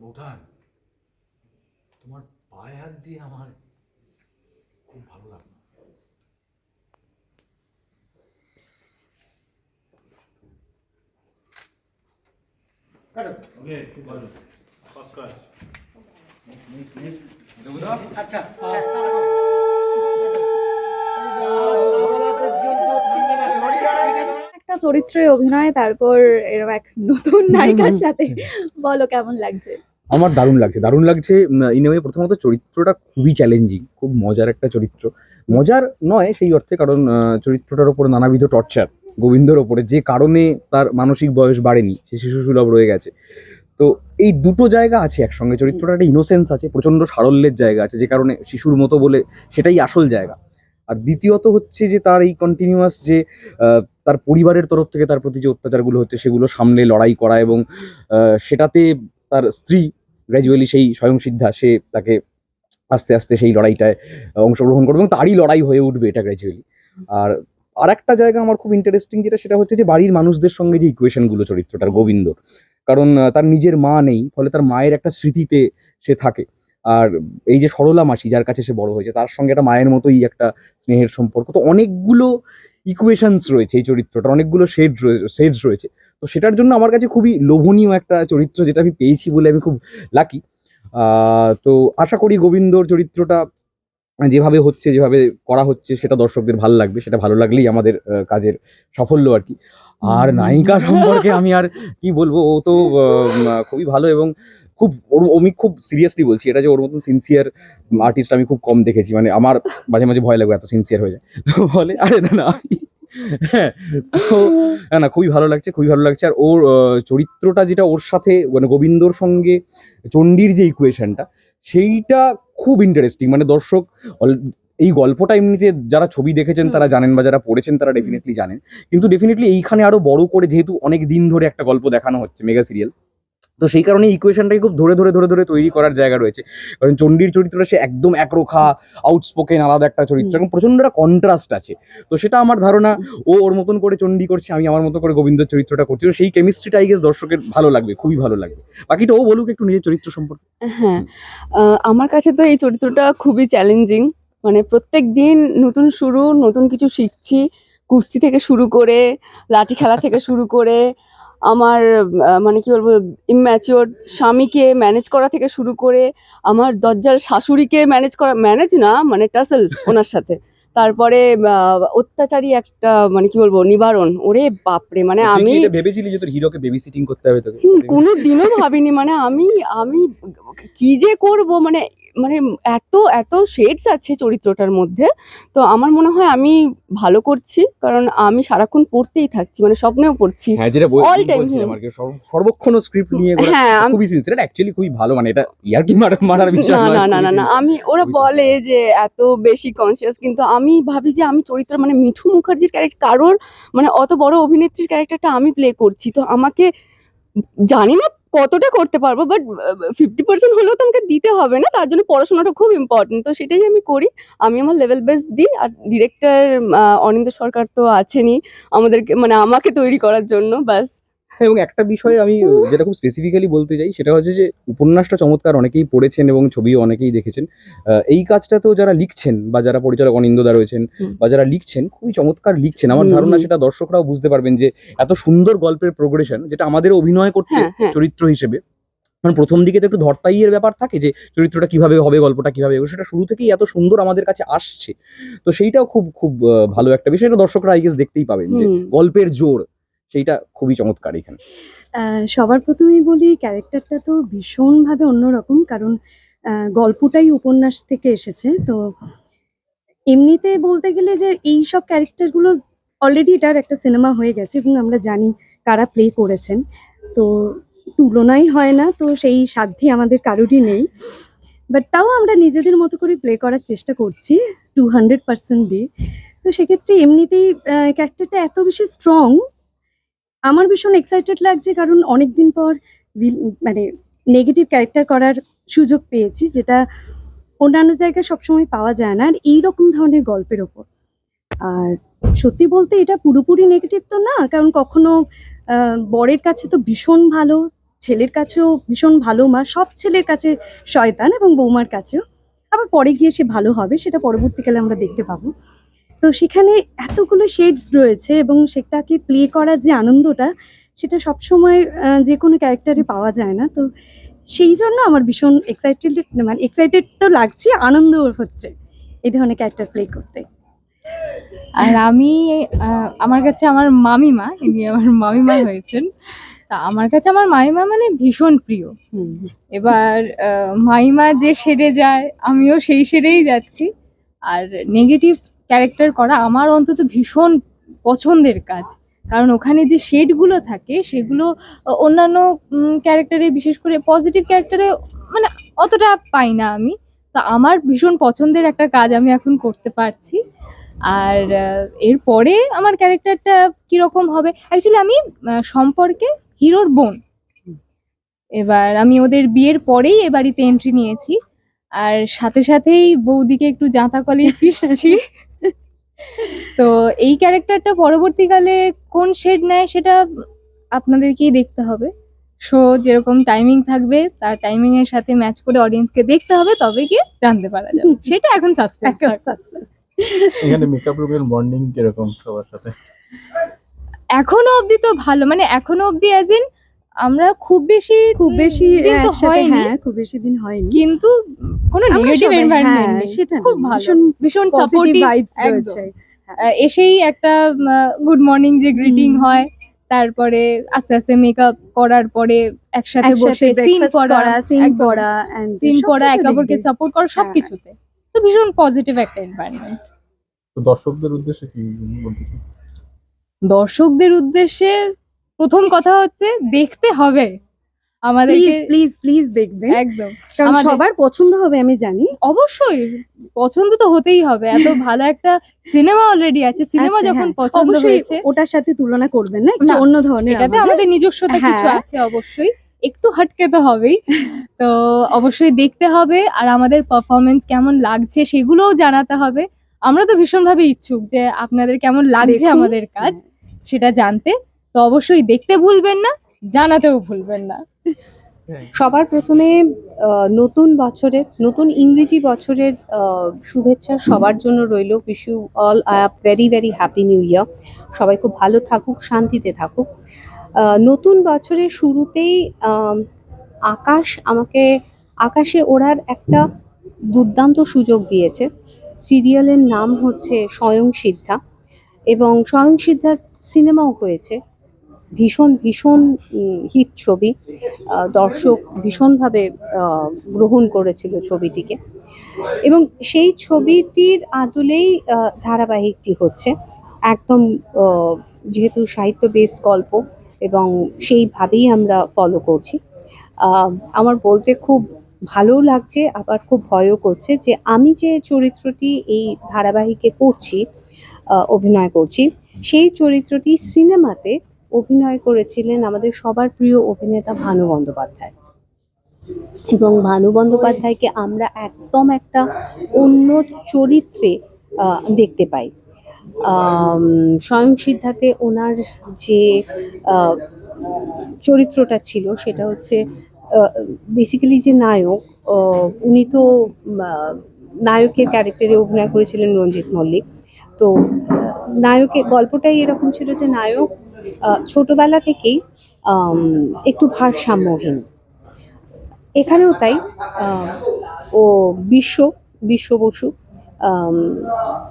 বৌঠান তোমার পায়ে হাত দিয়ে আমার খুব ভালো লাগল। ওকে খুব ভালো। ফার্স্ট ক্লাস আচ্ছা একটা চরিত্রে অভিনয় তারপর এরকম এক নতুন নায়িকার সাথে। বলো কেমন লাগছে? আমার দারুণ লাগছে। দারুণ লাগছে ইনওয়ে প্রথমত চরিত্রটা খুবই চ্যালেঞ্জিং খুব মজার একটা চরিত্র। মজার নয় সেই অর্থে কারণ চরিত্রটার ওপরে নানাবিধ টর্চার গোবিন্দর ওপরে যে কারণে তার মানসিক বয়স বাড়েনি সে শিশু সুলভ রয়ে গেছে। তো এই দুটো জায়গা আছে একসঙ্গে। চরিত্রটা একটা ইনোসেন্স আছে প্রচণ্ড সারল্যের জায়গা আছে যে কারণে শিশুর মতো বলে সেটাই আসল জায়গা। আর দ্বিতীয়ত হচ্ছে যে তার এই কন্টিনিউয়াস যে তার পরিবারের তরফ থেকে তার প্রতি যে অত্যাচারগুলো হচ্ছে সেগুলো সামনে লড়াই করা এবং সেটাতে তার স্ত্রী গ্র্যাজুয়ালি সেই স্বয়ংসিদ্ধা সে তাকে আস্তে আস্তে সেই লড়াইটায় অংশগ্রহণ করবে এবং তারই লড়াই হয়ে উঠবে এটা গ্র্যাজুয়ালি আর আর একটা জায়গা আমার খুব ইন্টারেস্টিং যেটা, সেটা হচ্ছে যে বাড়ির মানুষদের সঙ্গে যে ইকুয়েশনগুলো চরিত্রটার, গোবিন্দর। কারণ তার নিজের মা নেই, ফলে তার মায়ের একটা স্মৃতিতে সে থাকে। আর এই যে সরলা মাসি যার কাছে সে বড় হয়েছে, তার সঙ্গে একটা মায়ের মতোই একটা স্নেহের সম্পর্ক। তো অনেকগুলো ইকুয়েশনস রয়েছে এই চরিত্রটার, অনেকগুলো শেড শেডস রয়েছে। তো সেটার জন্য আমার কাছে খুবই লোভনীয় একটা চরিত্র যেটা আমি পেয়েছি বলে আমি খুব লাকি তো আশা করি গোবিন্দর চরিত্রটা যেভাবে হচ্ছে, যেভাবে করা হচ্ছে, সেটা দর্শকদের ভালো লাগবে, সেটা ভালো লাগলেই আমাদের কাজের সাফল্য আর কি। আর নায়িকা সম্পর্কে আমি আর কি বলব, ও তো খুবই ভালো এবং খুব ওর আমি খুব সিরিয়াসলি বলছি এটা যে ওর মতন সিনসিয়ার আর্টিস্ট আমি খুব কম দেখেছি মানে আমার মাঝে মাঝে ভয় লাগে এত সিনসিয়ার হয়ে যায়। বলে আরে না না হ্যাঁ তো না খুবই ভালো লাগছে খুবই ভালো লাগছে। আর ওর চরিত্রটা যেটা ওর সাথে মানে গোবিন্দর সঙ্গে চণ্ডীর যে ইকুয়েশনটা সেইটা খুব ইন্টারেস্টিং মানে দর্শক এই গল্পটা এমনিতে যারা ছবি দেখেছেন তারা জানেন বা যারা পড়েছেন তারা ডেফিনেটলি জানেন। কিন্তু ডেফিনেটলি এইখানে আরও বড় করে যেহেতু অনেক দিন ধরে একটা গল্প দেখানো হচ্ছে মেগা সিরিয়াল তো সেই কারণে ইকুয়েশনটাকে খুব ধরে ধরে ধরে ধরে তৈরি করার জায়গা রয়েছে। কারণ চণ্ডীর চরিত্রটা সে একদম একরোখা আউটস্পোকেন আলাদা একটা চরিত্র এবং প্রচণ্ড একটা কন্ট্রাস্ট আছে। তো সেটা আমার ধারণা ও ওর মতন করে চণ্ডী করছে আমি আমার মতো করে গোবিন্দর চরিত্রটা করছি। তো সেই কেমিস্ট্রিটা আই গেস দর্শকের ভালো লাগবে খুবই ভালো লাগবে। বাকিটা ও বলুক একটু নিজের চরিত্র সম্পর্কে। হ্যাঁ আমার কাছে তো এই চরিত্রটা খুবই চ্যালেঞ্জিং মানে প্রত্যেক দিন নতুন শুরু নতুন কিছু শিখছি কুস্তি থেকে শুরু করে লাঠি খেলা থেকে শুরু করে আমার মানে কি বলব ইম্যাচিওর স্বামীকে ম্যানেজ করা থেকে শুরু করে আমার দজ্জাল শাশুড়িকে ম্যানেজ করা ম্যানেজ না মানে টাসেল ওনার সাথে। তারপরে অত্যাচারী একটা মানে কি বলব নিবারণ। ওরে বাপরে মানে আমি ভেবেছিলি যে তোর হিরোকে বেবি সিটিং করতে হবে তোকে? হুম, কোনোদিনও ভাবিনি মানে আমি আমি কি যে করব মানে মানে এত এত শেডস আছে চরিত্রটার মধ্যে তো আমার মনে হয় আমি ভালো করছি কারণ আমি সারাক্ষণ পড়তেই থাকছি মানে স্বপ্নেও পড়ছি হ্যাঁ যেটা আর কি সর্বক্ষণ স্ক্রিপ্ট নিয়ে হ্যাঁ খুবই সিনসিয়ার অ্যাকচুয়ালি খুবই ভালো মানে এটা ইয়ার কি মারার মারার বিষয় না না না না না আমি ওরা বলে যে এত বেশি কনসিয়াস কিন্তু আমি ভাবি যে আমি চরিত্র মানে মিঠু মুখার্জির ক্যারেক্টার কারোর মানে অত বড় অভিনেত্রীর ক্যারেক্টারটা আমি প্লে করছি তো আমাকে জানি না কতটা করতে পারব? বাট ফিফটি পার্সেন্ট হলেও তো আমাকে দিতে হবে না, তার জন্য পড়াশোনাটা খুব ইম্পর্টেন্ট তো সেটাই আমি করি। আমি আমার লেভেল বেস দিই, আর ডিরেক্টর অনিন্দ সরকার তো আছেনই আমাদেরকে মানে আমাকে তৈরি করার জন্য, ব্যাস। এবং একটা বিষয় আমি যেটা খুব স্পেসিফিক্যালি বলতে চাই সেটা হচ্ছে যে উপন্যাসটা চমৎকার অনেকেই পড়েছেন এবং ছবিও অনেকেই দেখেছেন। এই কাজটাতেও যারা লিখছেন বা যারা পরিচালক অনিন্দদা রয়েছেন বা যারা লিখছেন খুবই চমৎকার লিখছেন। আমার ধারণা সেটা দর্শকরাও বুঝতে পারবেন যে এত সুন্দর গল্পের প্রোগ্রেশন যেটা আমাদের অভিনয় করতে হ্যাঁ হ্যাঁ। চরিত্র হিসেবে। কারণ প্রথম দিকে তো একটু ধরতাইয়ের ব্যাপার থাকে যে চরিত্রটা কীভাবে হবে গল্পটা কীভাবে এগোবে, সেটা শুরু থেকেই এত সুন্দর আমাদের কাছে আসছে। তো সেইটাও খুব খুব ভালো একটা বিষয়। দর্শকরা আই গেস দেখতেই পাবেন যে গল্পের জোর সেইটা খুবই চমৎকার এখানে। সবার প্রথমেই বলি ক্যারেক্টারটা তো ভীষণভাবে অন্যরকম, কারণ গল্পটাই উপন্যাস থেকে এসেছে। তো এমনিতে বলতে গেলে যে এই সব ক্যারেক্টারগুলো অলরেডি এটার একটা সিনেমা হয়ে গেছে এবং আমরা জানি কারা প্লে করেছেন। তো তুলনাই হয় না, তো সেই সাধ্যি আমাদের কারোরই নেই। বাট তাও আমরা নিজেদের মতো করে প্লে করার চেষ্টা করছি টু হান্ড্রেড পার্সেন্ট দিয়ে। তো সেক্ষেত্রে এমনিতেই ক্যারেক্টারটা এত বেশি স্ট্রং আমার ভীষণ এক্সাইটেড লাগছে কারণ অনেক দিন পর মানে নেগেটিভ ক্যারেক্টার করার সুযোগ পেয়েছি, যেটা অন্যান্য জায়গায় সবসময় পাওয়া যায় না, আর এইরকম ধরনের গল্পের ওপর। আর সত্যি বলতে এটা পুরোপুরি নেগেটিভ তো না, কারণ কখনো বরের কাছে তো ভীষণ ভালো, ছেলের কাছেও ভীষণ ভালো মা, সব ছেলের কাছে শয়তান এবং বৌমার কাছেও। আবার পরে গিয়ে সে ভালো হবে, সেটা পরবর্তীকালে আমরা দেখতে পাবো। তো সেখানে এতগুলো শেডস রয়েছে এবং সেটাকে প্লে করার যে আনন্দটা সেটা সবসময় যে কোনো ক্যারেক্টারে পাওয়া যায় না। তো সেই জন্য আমার ভীষণ এক্সাইটেড মানে এক্সাইটেড তো লাগছে আনন্দ হচ্ছে এই ধরনের ক্যারেক্টার প্লে করতে। আর আমি আমার কাছে আমার মামিমা ইনি আমার মামিমা হয়েছেন। তা আমার কাছে আমার মামিমা মানে ভীষণ প্রিয়। এবার মামিমা যে সেরে যায় আমিও সেই সেরেই যাচ্ছি। আর নেগেটিভ ক্যারেক্টার করা আমার অন্তত ভীষণ পছন্দের কাজ। কারণ ওখানে যে শেডগুলো থাকে, সেগুলো অন্যান্য ক্যারেক্টারে বিশেষ করে পজিটিভ ক্যারেক্টারে মানে অতটা পাই না আমি। তা আমার ভীষণ পছন্দের একটা কাজ আমি এখন করতে পারছি। আর এরপরে আমার ক্যারেক্টারটা কীরকম হবে? অ্যাকচুয়ালি আমি সম্পর্কে হিরোর বোন। এবার আমি ওদের বিয়ের পরেই এ বাড়িতে এন্ট্রি নিয়েছি। আর সাথে সাথেই বৌদিকে একটু জাঁতা কলে পিসছি। তো এই ক্যারেক্টারটা পরবর্তীকালে কোন শেড নেয় সেটা আপনাদেরকেই দেখতে হবে। শো যেরকম টাইমিং থাকবে তার টাইমিং এর সাথে ম্যাচ করে অডিয়েন্সকে দেখতে হবে তবে গিয়ে জানতে পারা যাবে। সেটা এখন সাসপেন্স এখানে মেকআপ রুমের বন্ডিং কীরকম সবার সাথে? এখনও অবধি তো ভালো মানে এখনও অবধি অ্যাজ ইন আমরা খুব বেশি খুব বেশি একসাথে হ্যাঁ খুব বেশি দিন হয়নি। কিন্তু কোনো নেগেটিভ এনভায়রনমেন্ট হ্যাঁ, নেই সেটা খুব ভীষণ ভীষণ সাপোর্টিভ ভাইবস রয়েছে। এসেই একটা গুড মর্নিং যে গ্রিটিং হয় তারপরে আস্তে আস্তে মেকআপ করার পরে একসাথে বসে সিন করা সিন করা সিন করা একে অপরকে সাপোর্ট করা হ্যাঁ। সবকিছুতে তো ভীষণ পজিটিভ একটা এনভায়রনমেন্ট তো দর্শকদের উদ্দেশ্যে কি দর্শকদের উদ্দেশ্যে প্রথম কথা হচ্ছে দেখতে হবে। আমাদেরকে প্লিজ প্লিজ দেখবেন। একদম। কারণ সবার পছন্দ হবে আমি জানি। অবশ্যই পছন্দ তো হতেই হবে। এত ভালো একটা সিনেমা অলরেডি আছে। সিনেমা আচ্ছা, যখন হ্যাঁ। পছন্দ হয়েছে ওটার সাথে তুলনা করবেন না? একটু অন্য ধরনের এটাতে আমাদের। নিজস্বতা কিছু হ্যাঁ। আছে অবশ্যই। একটু হাটকে তো হবেই। তো অবশ্যই দেখতে হবে আর আমাদের পারফরমেন্স কেমন লাগছে সেগুলোও জানাতে হবে। আমরা তো ভীষণভাবে ইচ্ছুক যে আপনাদের কেমন লাগছে আমাদের কাজ। সেটা জানতে। তো অবশ্যই দেখতে ভুলবেন না জানাতেও ভুলবেন না। সবার প্রথমে নতুন বছরের নতুন ইংরেজি বছরের শুভেচ্ছা সবার জন্য রইল। Wish you all a very very happy new year সবাই খুব ভালো থাকুক শান্তিতে থাকুক। নতুন বছরের শুরুতেই আকাশ আমাকে আকাশে ওড়ার একটা দুর্দান্ত সুযোগ দিয়েছে। সিরিয়ালের নাম হচ্ছে স্বয়ং সিদ্ধা। এবং স্বয়ং সিদ্ধা সিনেমাও হয়েছে ভীষণ ভীষণ হিট ছবি। দর্শক ভীষণভাবে গ্রহণ করেছিল ছবিটিকে। এবং সেই ছবিটির আদলেই ধারাবাহিকটি হচ্ছে। একদম যেহেতু সাহিত্য বেসড গল্প এবং সেইভাবেই আমরা ফলো করছি। আমার বলতে খুব ভালোও লাগছে, আবার খুব ভয়ও করছে যে আমি যে চরিত্রটি এই ধারাবাহিকে করছি অভিনয় করছি, সেই চরিত্রটি সিনেমাতে অভিনয় করেছিলেন আমাদের সবার প্রিয় অভিনেতা ভানু বন্দ্যোপাধ্যায়। এবং ভানু বন্দ্যোপাধ্যায়কে আমরা একদম একটা অন্য চরিত্রে দেখতে পাই। স্বয়ং সিদ্ধাতে ওনার যে চরিত্রটা ছিল সেটা হচ্ছে বেসিক্যালি যে নায়ক উনি তো নায়কের ক্যারেক্টারে অভিনয় করেছিলেন রঞ্জিত মল্লিক। তো নায়কের গল্পটাই এরকম ছিল যে নায়ক ছোটবেলা থেকেই একটু ভারসাম্যহীন। এখানেও তাই ও বিশ্ব বিশ্ব বসু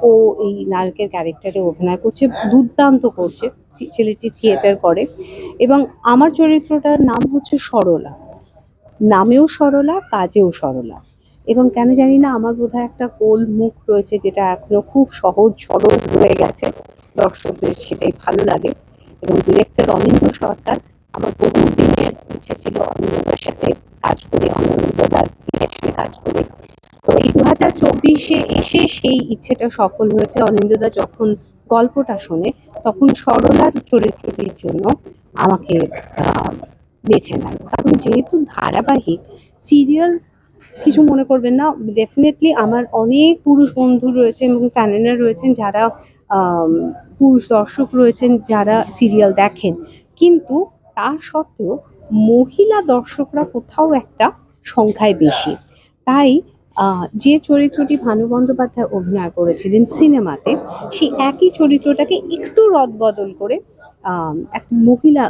ও এই নায়কের ক্যারেক্টারে অভিনয় করছে, দুর্দান্ত করছে, ছেলেটি থিয়েটার করে। এবং আমার চরিত্রটার নাম হচ্ছে সরলা। নামেও সরলা, কাজেও সরলা। এবং কেন জানি না, আমার বোধহয় একটা কোল মুখ রয়েছে, যেটা এখনও খুব সহজ, সরল হয়ে গেছে। দর্শকদের সেটাই ভালো লাগে। এবং ডিরেক্টর অনিন্দ্য সরকার আমার বহু দিনের ইচ্ছে ছিল অনিন্দার সাথে কাজ করে অনিন্দার ডিরেকশনে কাজ করে। তো এই দু হাজার চব্বিশে এসে সেই ইচ্ছেটা সফল হয়েছে অনিন্দদা যখন গল্পটা শোনে, তখন সরলার চরিত্রটির জন্য আমাকে বেছে নেয় কারণ যেহেতু ধারাবাহিক সিরিয়াল কিছু মনে করবেন না ডেফিনেটলি আমার অনেক পুরুষ বন্ধু রয়েছে এবং ফ্যানেনার রয়েছেন যারা পুরুষ দর্শক রয়েছেন যারা সিরিয়াল দেখেন। কিন্তু তা সত্ত্বেও মহিলা দর্শকরা কোথাও একটা সংখ্যায় বেশি। তাই যে চরিত্রটি ভানু বন্দ্যোপাধ্যায় অভিনয় করেছিলেন সিনেমাতে, সেই একই চরিত্রটাকে একটু রদবদল করে একটা মহিলা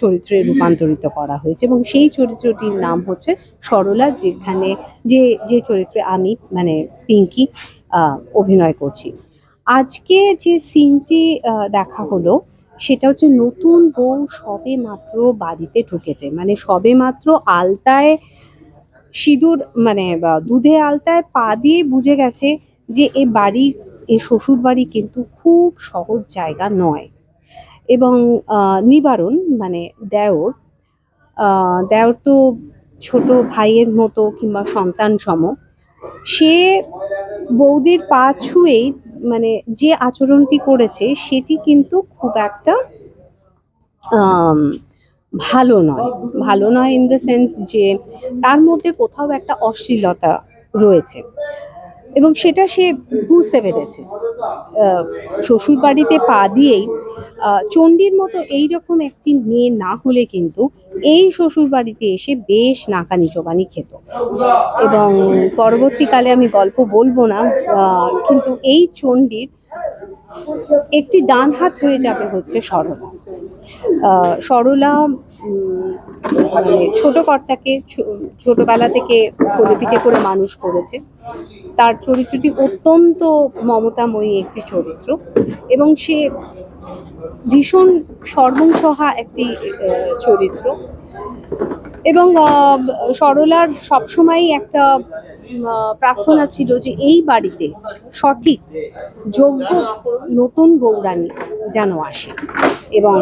চরিত্রে রূপান্তরিত করা হয়েছে। এবং সেই চরিত্রটির নাম হচ্ছে সরলা, যেখানে যে যে চরিত্রে আমি মানে পিঙ্কি অভিনয় করছি। আজকে যে সিনটি দেখা হলো সেটা হচ্ছে নতুন বউ সবে মাত্র বাড়িতে ঢুকেছে। মানে সবে মাত্র আলতায় সিঁদুর মানে দুধে আলতায় পা দিয়ে বুঝে গেছে যে এ বাড়ি এ শ্বশুর বাড়ি কিন্তু খুব সহজ জায়গা নয়। এবং নিবারণ মানে দেওর দেওর তো ছোট ভাইয়ের মতো কিংবা সন্তান সম সে বৌদির পা ছুঁয়েই মানে যে আচরণটি করেছে, সেটি কিন্তু খুব একটা ভালো নয়। ভালো নয় ইন দ্য সেন্স যে তার মধ্যে কোথাও একটা অশ্লীলতা রয়েছে। এবং সেটা সে বুঝতে পেরেছে। শ্বশুর বাড়িতে পা দিয়েই চণ্ডীর মতো এইরকম একটি মেয়ে না হলে কিন্তু এই শ্বশুর বাড়িতে এসে বেশ নাকানি চোবানি খেত। এবং পরবর্তীকালে আমি গল্প বলব না কিন্তু এই চণ্ডীর একটি ডান হাত হয়ে যাবে হচ্ছে সরলা। সরলা মানে ছোট কর্তাকে ছোটবেলা থেকে কোলে পিঠে করে মানুষ করেছে। তার চরিত্রটি অত্যন্ত মমতাময়ী একটি চরিত্র এবং সে ভীষণ সর্বংসহা একটি চরিত্র। এবং সরলার সবসময়ই একটা প্রার্থনা ছিল যে এই বাড়িতে সঠিক, যোগ্য নতুন বৌরানী যেন আসে। এবং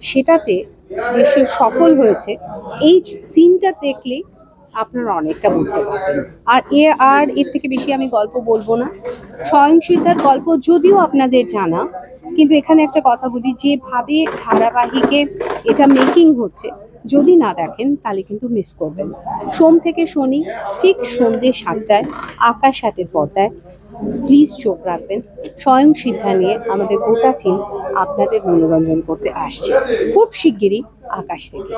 সেটাতে যে সে সফল হয়েছে, এই সিনটা দেখলে আপনারা অনেকটা বুঝতে পারবেন। আর এ, আর এর থেকে বেশি আমি গল্প বলব না। স্বয়ংসিদ্ধার গল্প যদিও আপনাদের জানা, কিন্তু এখানে একটা কথা বলি, যেভাবে ধারাবাহিকে এটা মেকিং হচ্ছে যদি না দেখেন, তাহলে কিন্তু মিস করবেন সোম থেকে শনি, ঠিক সন্ধ্যে সাতটায়, আকাশ সাতের পর্দায়। প্লিজ চোখ রাখবেন। স্বয়ং সিদ্ধা নিয়ে আমাদের গোটা টিম আপনাদের মনোরঞ্জন করতে আসছে। খুব শিগগিরই আকাশ থেকে।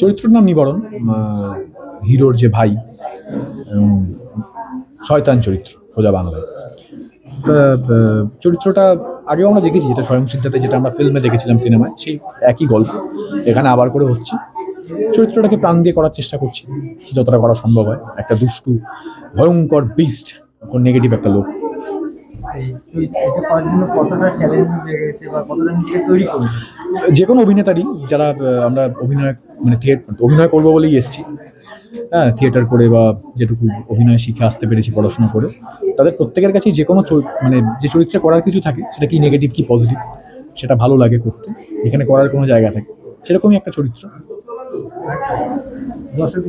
চরিত্রের নাম নিবারণ হিরোর যে ভাই শয়তান চরিত্র, সোজা বাংলায়। চরিত্রটা আগেও আমরা দেখেছি যেটা স্বয়ং সিদ্ধাতে যেটা আমরা ফিল্মে দেখেছিলাম সিনেমায় সেই একই গল্প। এখানে আবার করে হচ্ছে। চরিত্রটাকে প্রাণ দিয়ে করার চেষ্টা করছি যতটা করা সম্ভব হয়। একটা দুষ্টু ভয়ঙ্কর বিস্ট নেগেটিভ একটা লোক। যে কোনো অভিনেতারই যারা আমরা অভিনয় মানে থিয়েটার অভিনয় করব বলেই এসছি হ্যাঁ থিয়েটার করে বা যেটুকু অভিনয় শিখে আসতে পেরেছি পড়াশোনা করে তাদের প্রত্যেকের কাছেই যে কোনো মানে যে চরিত্রে করার কিছু থাকে সেটা কি নেগেটিভ কি পজিটিভ সেটা ভালো লাগে করতে যেখানে করার কোনো জায়গা থাকে সেরকমই একটা চরিত্র। দর্শক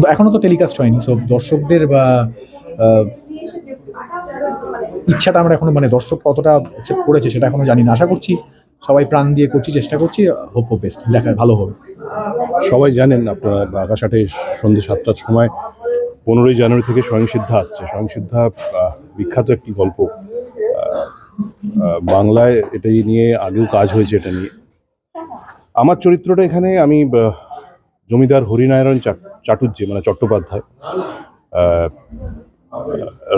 তো এখনও তো টেলিকাস্ট হয়নি সব দর্শকদের বা ইচ্ছাটা আমরা এখনও মানে দর্শক কতটা করেছে সেটা এখনও জানি না। আশা করছি সবাই প্রাণ দিয়ে করছি চেষ্টা করছি হোপ হোপ বেস্ট দেখা ভালো হবে। সবাই জানেন আপনারা আকাশাটে সন্ধ্যে সাতটার সময় পনেরোই জানুয়ারি থেকে স্বয়ংসিদ্ধা আসছে। স্বয়ংসিদ্ধা বিখ্যাত একটি গল্প। বাংলায় এটাই নিয়ে আগেও কাজ হয়েছে এটা নিয়ে। আমার চরিত্রটা এখানে আমি জমিদার হরিনারায়ণ চাট- চাটুর্যে মানে চট্টোপাধ্যায়।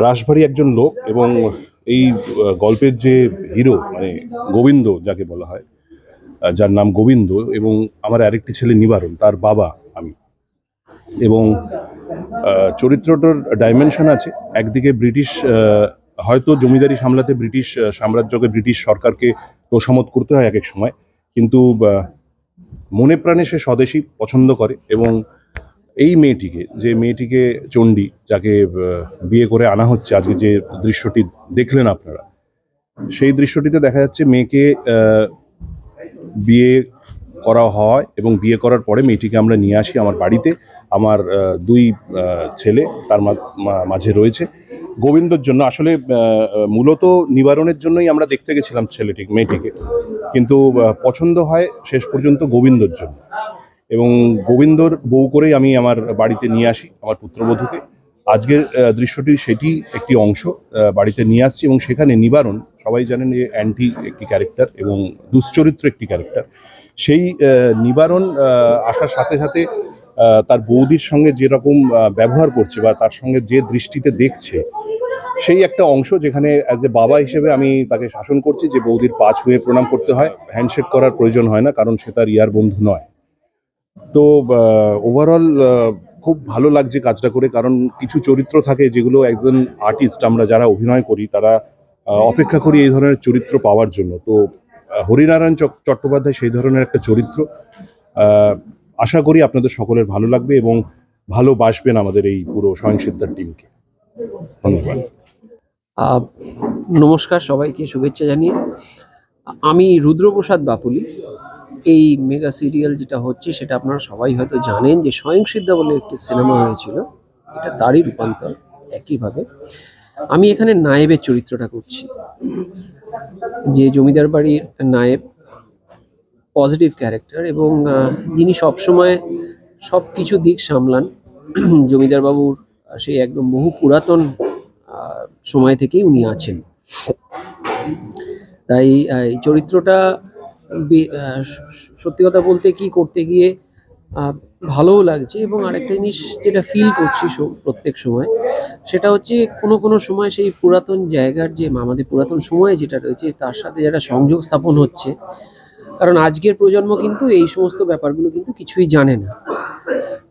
রাসভারী একজন লোক এবং এই গল্পের যে হিরো মানে গোবিন্দ যাকে বলা হয় যার নাম গোবিন্দ এবং আমার আরেকটি ছেলে নিবারণ, তার বাবা আমি। এবং চরিত্রটার ডাইমেনশন আছে। একদিকে ব্রিটিশ হয়তো জমিদারি সামলাতে ব্রিটিশ সাম্রাজ্যকে ব্রিটিশ সরকারকে তোষামত করতে হয় এক এক সময়। কিন্তু মনে প্রাণে সে স্বদেশী, পছন্দ করে এবং এই মেয়েটিকে, যে মেয়েটিকে চণ্ডী, যাকে বিয়ে করে আনা হচ্ছে, আজকে যে দৃশ্যটি দেখলেন আপনারা, সেই দৃশ্যটিতে দেখা যাচ্ছে মেয়েকে বিয়ে করা হয় এবং বিয়ে করার পরে মেয়েটিকে আমরা নিয়ে আসি আমার বাড়িতে। আমার দুই ছেলে, তার মাঝে রয়েছে। গোবিন্দর জন্য আসলে মূলত নিবারণের জন্যই আমরা দেখতে গেছিলাম ছেলেটি মেয়েটিকে। কিন্তু পছন্দ হয় শেষ পর্যন্ত গোবিন্দর জন্য। এবং গোবিন্দর বউ করেই আমি আমার বাড়িতে নিয়ে আসি, আমার পুত্রবধূকে। আজকের দৃশ্যটি সেটি একটি অংশ বাড়িতে নিয়ে আসছি এবং সেখানে নিবারণ, সবাই জানেন যে অ্যান্টি একটি ক্যারেক্টার এবং দুশ্চরিত্র একটি ক্যারেক্টার। সেই নিবারণ আসার সাথে সাথে তার বৌদির সঙ্গে যেরকম ব্যবহার করছে বা তার সঙ্গে যে দৃষ্টিতে দেখছে, সেই একটা অংশ যেখানে অ্যাজ এ বাবা হিসেবে আমি তাকে শাসন করছি যে বৌদির পা ছুঁয়ে প্রণাম করতে হয় হ্যান্ডশেক করার প্রয়োজন হয় না কারণ সে তার ইয়ার বন্ধু নয়। তো ওভারঅল খুব ভালো লাগছে কাজটা করে, কারণ কিছু চরিত্র থাকে যেগুলো একজন আর্টিস্ট আমরা যারা অভিনয় করি, তারা অপেক্ষা করি এই ধরনের চরিত্র পাওয়ার জন্য। তো হরিনারায়ণ চট্টোপাধ্যায় সেই ধরনের একটা চরিত্র। আশা করি আপনাদের সকলের ভালো লাগবে এবং ভালোবাসবেন আমাদের এই পুরো স্বয়ংসিদ্ধার টিমকে। ধন্যবাদ। নমস্কার সবাইকে, শুভেচ্ছা জানিয়ে। আমি রুদ্রপ্রসাদ বাপুলি এই মেগা সিরিয়াল যেটা হচ্ছে সেটা আপনারা সবাই হয়তো জানেন যে স্বয়ংসিদ্ধা বলে একটি সিনেমা হয়েছিল। এটা তারই রূপান্তর, একইভাবে। আমি এখানে নায়েবের চরিত্রটা করছি। যে জমিদার বাড়ির নায়েব পজিটিভ ক্যারেক্টার এবং যিনি সবসময় সব কিছু দিক সামলান। জমিদার বাবুর সেই একদম বহু পুরাতন সময় থেকেই উনি আছেন। তাই চরিত্রটা সত্যি কথা বলতে কি করতে গিয়ে ভালোও লাগছে এবং আরেকটা জিনিস যেটা ফিল করছি প্রত্যেক সময়, সেটা হচ্ছে কোনো কোনো সময় সেই পুরাতন জায়গার যে আমাদের পুরাতন সময় যেটা রয়েছে, তার সাথে যারা সংযোগ স্থাপন হচ্ছে, কারণ আজকের প্রজন্ম কিন্তু এই সমস্ত ব্যাপারগুলো কিন্তু কিছুই জানে না।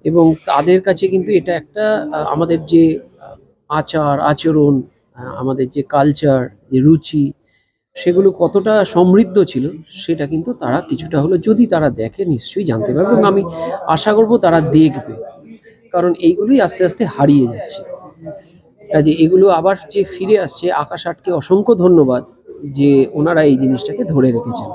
এবং তাদের কাছে কিন্তু এটা একটা আমাদের যে আচার, আচরণ আমাদের যে কালচার যে রুচি সেগুলো কতটা সমৃদ্ধ ছিল, সেটা কিন্তু তারা কিছুটা হলো যদি তারা দেখে নিশ্চয়ই জানতে পারবে এবং আমি আশা করব তারা দেখবে। কারণ এইগুলোই আস্তে আস্তে হারিয়ে যাচ্ছে। কাজে এগুলো আবার যে ফিরে আসছে, আকাশ আটকে অসংখ্য ধন্যবাদ যে ওনারা এই জিনিসটাকে ধরে রেখেছেন।